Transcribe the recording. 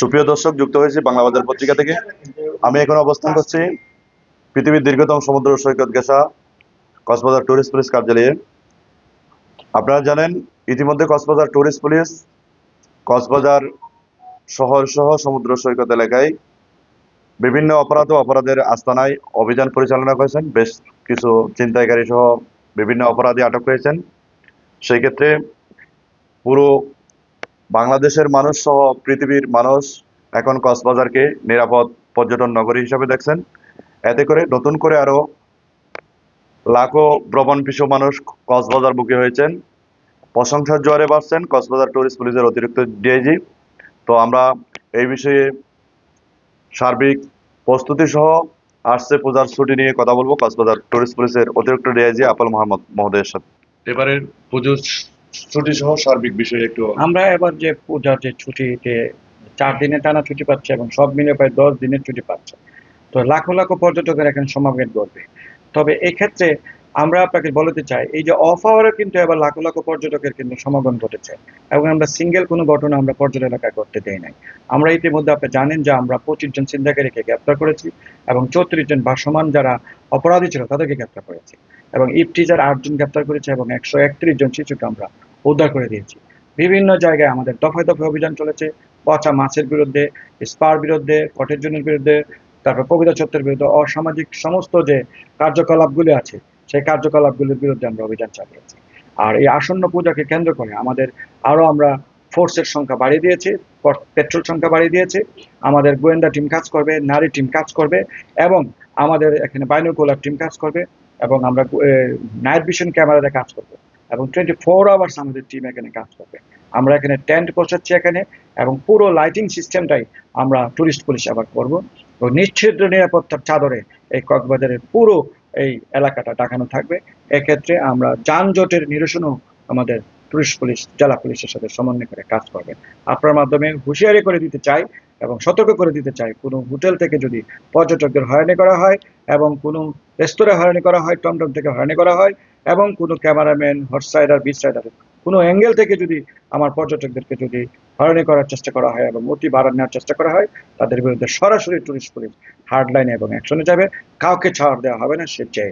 সুপ্রিয় দর্শক, যুক্ত হয়েছি বাংলা বাজার পত্রিকা থেকে। আমি এখন অবস্থান করছি পৃথিবীর দীর্ঘতম সমুদ্র সৈকত গেসা কক্সবাজার টুরিস্ট পুলিশ কার্যালয়ে। আপনারা জানেন, ইতিমধ্যে কক্সবাজার টুরিস্ট পুলিশ কক্সবাজার শহর সহ সমুদ্র সৈকত এলাকায় বিভিন্ন অপরাধ ও অপরাধের আস্তানায় অভিযান পরিচালনা করেছেন। বেশ কিছু চিন্তাইকারী সহ বিভিন্ন অপরাধী আটক হয়েছেন সেই ক্ষেত্রে পুরো বাংলাদেশের মানুষ সহ পৃথিবীর মানুষ এখন কক্সবাজারকে নিরাপদ পর্যটন নগরী হিসাবে দেখছেন। এতে করে নতুন করে আরও লাখো ভ্রমণ পিছু মানুষ কক্সবাজার বুকে হয়েছেন। প্রশংসার জোয়ারে বাড়ছেন কক্সবাজার টুরিস্ট পুলিশের অতিরিক্ত ডিআইজি। তো আমরা এই বিষয়ে সার্বিক প্রস্তুতি সহ আসছে পূজার ছুটি নিয়ে কথা বলব কক্সবাজার টুরিস্ট পুলিশের অতিরিক্ত ডিআইজি আপল মোহাম্মদ মহোদয়ের সাথে। এবারের পুজোর ছুটি সহ সার্বিক বিষয়ে একটু আমরা এবার যে পূজার যে ছুটিতে চার দিনে টানা ছুটি পাচ্ছে এবং সব মিলে প্রায় দশ দিনের ছুটি পাচ্ছে। তো লাখো লাখো পর্যটকের এখানে সমাগম করবে তবে এক্ষেত্রে আমরা আপনাকে বলতে চাই, এই যে অফ আওয়ারে কিন্তু এবার লাখো লাখো পর্যটকের কিন্তু সমাগম ঘটেছে এবং আমরা সিঙ্গেল কোনো ঘটনা আমরা পর্যটন এলাকায় করতে দেই নাই। আমরা ইতিমধ্যে আপনি জানেন যে আমরা পঁচিশ জন চিন্তাকারীকে গ্রেপ্তার করেছি এবং চৌত্রিশ জন ভাসমান যারা অপরাধী ছিল তাদেরকে গ্রেপ্তার করেছি। এবং ইফটিজার আটজন গ্রেপ্তার করেছে এবং একশো একত্রিশ জন শিশুকে আমরা উদ্ধার করে দিয়েছি। বিভিন্ন জায়গায় আমাদের দফায় দফায় অভিযান চলেছে। পচা মাছের বিরুদ্ধে, স্পার বিরুদ্ধে, কটের জনের বিরুদ্ধে, তারপর কবিতা চত্বরের বিরুদ্ধে, অসামাজিক সমস্ত যে কার্যকলাপগুলি আছে, সেই কার্যকলাপগুলির বিরুদ্ধে আমরা অভিযান চালিয়েছি। আর এই আসন্ন পূজাকে কেন্দ্র করে আমাদের আরও আমরা ফোর্সের সংখ্যা বাড়িয়ে দিয়েছি পেট্রোল সংখ্যা বাড়িয়ে দিয়েছে। আমাদের গোয়েন্দা টিম কাজ করবে, নারী টিম কাজ করবে এবং আমাদের এখানে বাইনোকুলার টিম কাজ করবে। এবং আমরা নাইট ভিশন ক্যামেরাতে কাজ করব। এবং টোয়েন্টি ফোর আওয়ার্স আমাদের টিম এখানে কাজ করবে। আমরা এখানে টেন্ট বসাচ্ছি এখানে এবং পুরো লাইটিং সিস্টেমটাই আমরা টুরিস্ট পুলিশ আবার করব। এবং নিশ্চিত নিরাপত্তার চাদরে এই কক্সবাজারের পুরো এই এলাকাটা ডাকানো থাকবে। এক্ষেত্রে আমরা যানজটের নিরসনও আমাদের টুরিস্ট পুলিশ জেলা পুলিশের সাথে সমন্বয় করে কাজ করবে। আপনার মাধ্যমে হুঁশিয়ারি করে দিতে চাই এবং সতর্ক করে দিতে চাই। কোনো হোটেল থেকে যদি পর্যটকদের হয়রানি করা হয় এবং কোনো রেস্তোরাঁ হয়রানি করা হয়, টমটম থেকে হয়রানি করা হয় এবং কোনো cameraman, horse rider, beach rider, কোনো অ্যাঙ্গেল থেকে যদি আমার পর্যটকদেরকে যদি হয়রানি করার চেষ্টা করা হয় এবং অতি বাড়া নেওয়ার চেষ্টা করা হয়, তাদের বিরুদ্ধে সরাসরি টুরিস্ট পুলিশ হার্ড লাইনে এবং অ্যাকশনে যাবে। কাউকে ছাড় দেওয়া হবে না, সে চাই